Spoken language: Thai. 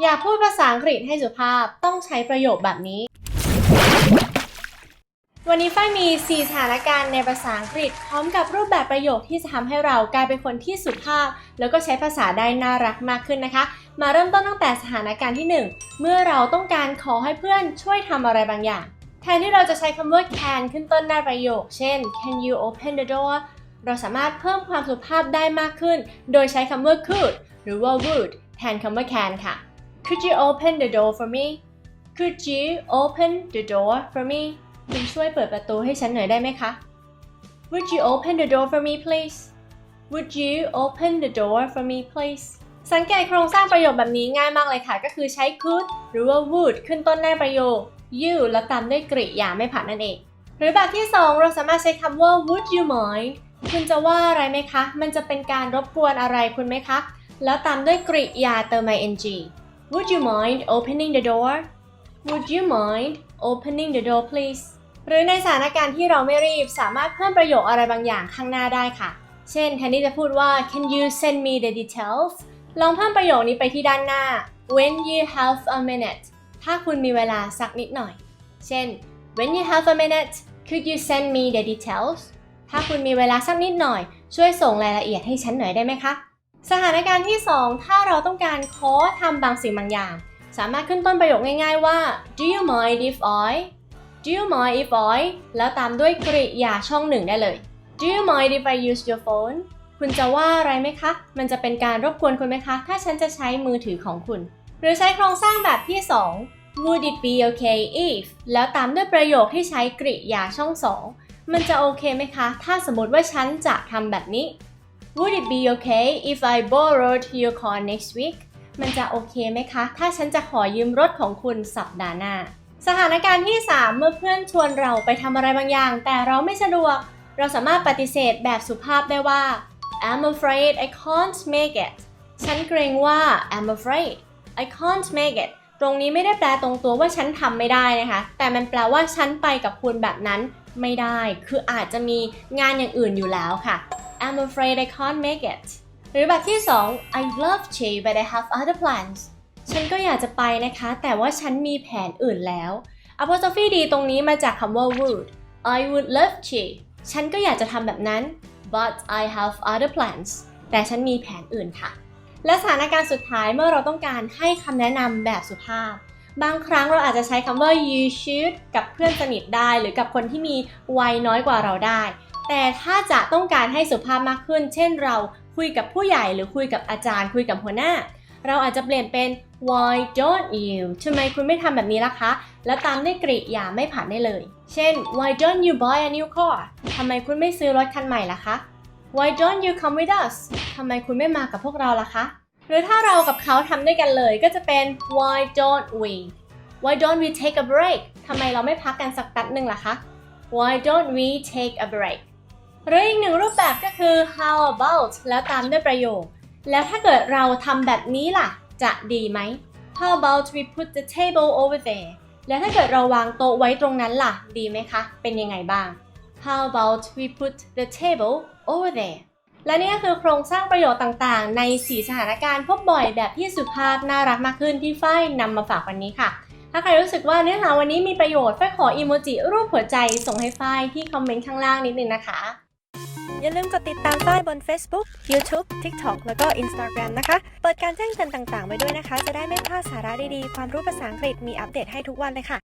อยากพูดภาษาอังกฤษให้สุภาพต้องใช้ประโยคแบบนี้ วันนี้ฝ้ายมี 4 สถานการณ์ในภาษาอังกฤษ พร้อมกับรูปแบบประโยคที่จะทำให้เรากลายเป็นคนที่สุภาพ แล้วก็ใช้ภาษาได้น่ารักมากขึ้นนะคะ มาเริ่มต้นตั้งแต่สถานการณ์ที่ 1 เมื่อเราต้องการขอให้เพื่อนช่วยทำอะไรบางอย่างแทนที่เราจะใช้คำว่า can ขึ้นต้นหน้าประโยค เช่น can you open the door เราสามารถเพิ่มความสุภาพได้มากขึ้น โดยใช้คำว่า could หรือว่า would แทนคำว่า can ค่ะ Could you open the door for me Could you open the door for me คุณช่วยเปิดประตูให้ฉันหน่อยได้ไหมคะ Would you open the door for me please Would you open the door for me please สังเกตโครงสร้างประโยคแบบนี้ง่ายมากเลยค่ะ ก็คือใช้ could หรือว่า would ขึ้นต้นหน้าประโยค you แล้วตามด้วยกริยาไม่ผัดนั่นเอง หรือแบบที่ 2 เราสามารถใช้คำว่า would you mind คุณจะว่าอะไรไหมคะ มันจะเป็นการรบกวนอะไรคุณไหมคะ แล้วตามด้วยกริยาเติม ing Would you mind opening the door Would you mind opening the door please หรือในสถานการณ์ที่เราไม่รีบสามารถเพิ่มประโยคอะไรบางอย่างข้างหน้าได้ค่ะ เช่นแทนที่จะพูดว่า Can you send me the details ลองเพิ่มประโยคนี้ไปที่ด้านหน้า When you have a minute ถ้าคุณมีเวลาสักนิดหน่อย เช่น When you have a minute could you send me the details ถ้าคุณมีเวลาสักนิดหน่อย ช่วยส่งรายละเอียดให้ฉันหน่อยได้ไหมคะ สถานการณ์ที่ 2 ถ้าเราต้องการขอทำบางสิ่งบางอย่าง สามารถขึ้นต้นประโยคง่ายๆว่า Do you mind if I Do you mind if I แล้วตามด้วยกริยาช่องหนึ่งได้เลย Do you mind if I use your phone คุณจะว่าอะไรไหมคะ มันจะเป็นการรบกวนคุณไหมคะ ถ้าฉันจะใช้มือถือของคุณ หรือใช้โครงสร้างแบบที่ 2 Would it be okay if แล้วตามด้วยประโยคที่ใช้กริยาช่องสองมันจะโอเคไหมคะ ถ้าสมมติว่าฉันจะทำแบบนี้ Would it be okay if I borrowed your car next week มันจะโอเคไหมคะ ถ้าฉันจะขอยืมรถของคุณสัปดาห์หน้า สถานการณ์ที่ 3 เมื่อเพื่อนชวนเราไปทำอะไรบางอย่าง แต่เราไม่สะดวก เราสามารถปฏิเสธแบบสุภาพได้ว่า I'm afraid I can't make it ฉันเกรงว่า I'm afraid I can't make it ตรงนี้ไม่ได้แปลตรงตัวว่าฉันทำไม่ได้นะคะ แต่มันแปลว่าฉันไปกับคุณแบบนั้นไม่ได้ คืออาจจะมีงานอย่างอื่นอยู่แล้วค่ะ I'm afraid I can't make it หรือแบบที่ 2 I love to but I have other plans ฉันก็อยากจะไปนะคะ แต่ว่าฉันมีแผนอื่นแล้ว apostrophe d ตรงนี้มาจากคำว่า would I would love to ฉันก็อยากจะทำแบบนั้น but I have other plans แต่ฉันมีแผนอื่นค่ะ และสถานการณ์สุดท้ายเมื่อเราต้องการให้คำแนะนำแบบสุภาพ บางครั้งเราอาจจะใช้คำว่า you should กับเพื่อนสนิทได้ หรือกับคนที่มีวัยน้อยกว่าเราได้ แต่ถ้าจะต้องการให้สุภาพมากขึ้น เช่นเราคุยกับผู้ใหญ่หรือคุยกับอาจารย์ คุยกับหัวหน้า เราอาจจะเปลี่ยนเป็น why don't you ทำไมคุณไม่ทำแบบนี้ล่ะคะ แล้วตามด้วยกริยาไม่ผ่านได้เลย เช่น why don't you buy a new car ทำไมคุณไม่ซื้อรถคันใหม่ล่ะคะ why don't you come with us ทำไมคุณไม่มากับพวกเราล่ะคะ หรือถ้าเรากับเขาทำด้วยกันเลยก็จะเป็น why don't we why don't we take a break ทำไมเราไม่พักกันสักแป๊บหนึ่งล่ะคะ why don't we take a break หรืออีกหนึ่งรูปแบบก็คือ how about แล้วตามด้วยประโยค แล้วถ้าเกิดเราทำแบบนี้ล่ะ จะดีไหม how about we put the table over there แล้วถ้าเกิดเราวางโต๊ะไว้ตรงนั้นล่ะ ดีไหมคะ เป็นยังไงบ้าง how about we put the table over there และนี่ก็คือโครงสร้างประโยชน์ต่างๆ ใน 4 สถานการณ์พบบ่อยแบบที่สุภาพน่ารักมากขึ้นที่ฝ้ายนำมาฝากวันนี้ค่ะ ถ้าใครรู้สึกว่าเนื้อหาวันนี้มีประโยชน์ฝ้ายขออีโมจิรูปหัวใจส่งให้ฝ้ายที่คอมเมนต์ข้างล่างนิดนึงนะคะ อย่าลืมกดติดตามฝ้ายบน Facebook, YouTube, TikTok แล้วก็ Instagram นะคะ เปิดการแจ้งเตือนต่างๆไว้ด้วยนะคะ จะได้ไม่พลาดสาระดีๆ ความรู้ภาษาอังกฤษมีอัปเดตให้ทุกวันเลยค่ะ